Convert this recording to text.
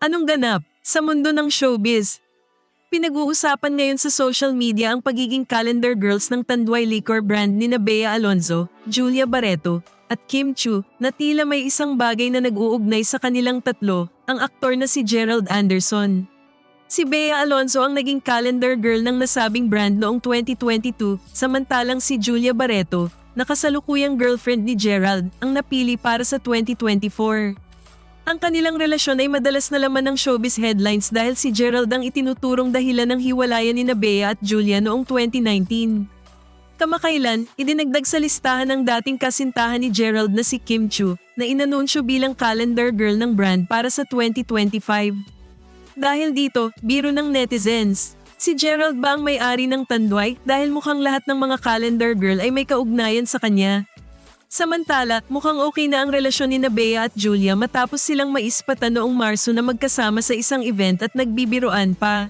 Anong ganap sa mundo ng showbiz? Pinag-uusapan ngayon sa social media ang pagiging calendar girls ng Tanduay Liquor brand ni Bea Alonzo, Julia Barreto, at Kim Chu na tila may isang bagay na nag-uugnay sa kanilang tatlo, ang aktor na si Gerald Anderson. Si Bea Alonzo ang naging calendar girl ng nasabing brand noong 2022, samantalang si Julia Barreto, na kasalukuyang girlfriend ni Gerald, ang napili para sa 2024. Ang kanilang relasyon ay madalas na laman ng showbiz headlines dahil si Gerald ang itinuturong dahilan ng hiwalayan ni Bea at Julia noong 2019. Kamakailan, idinagdag sa listahan ng dating kasintahan ni Gerald na si Kim Chu na inanunsyo bilang calendar girl ng brand para sa 2025. Dahil dito, biro ng netizens. Si Gerald ba ang may-ari ng Tanduay dahil mukhang lahat ng mga calendar girl ay may kaugnayan sa kanya? Samantala, mukhang okay na ang relasyon ni Bea at Julia matapos silang maispatan noong Marso na magkasama sa isang event at nagbibiroan pa.